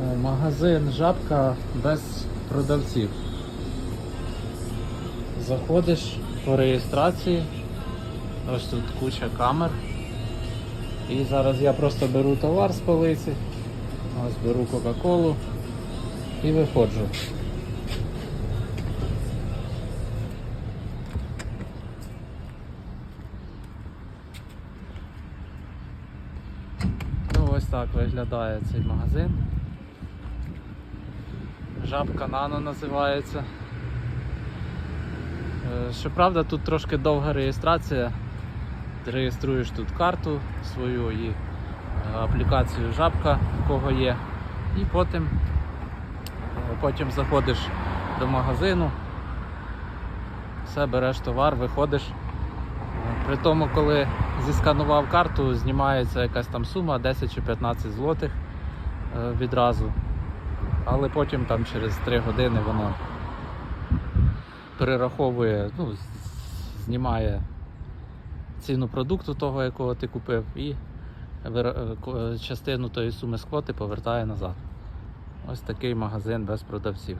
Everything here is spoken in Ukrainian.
Магазин жабка без продавців. Заходиш по реєстрації. Ось тут куча камер. І зараз я просто беру товар з полиці. Ось беру Кока-Колу і виходжу. Ну, ось так виглядає цей магазин. Жабка Нано називається. Е, Щоправда, тут трошки довга реєстрація. Ти реєструєш тут карту свою і е, аплікацію жабка, в кого є. І потім, е, потім заходиш до магазину, все береш товар, виходиш. При тому, коли зісканував карту, знімається якась там сума 10 чи 15 злотих відразу. Але потім там через 3 години воно перераховує, ну, знімає ціну продукту того, якого ти купив, і е, ко- частину тої суми з квоти повертає назад. Ось такий магазин без продавців.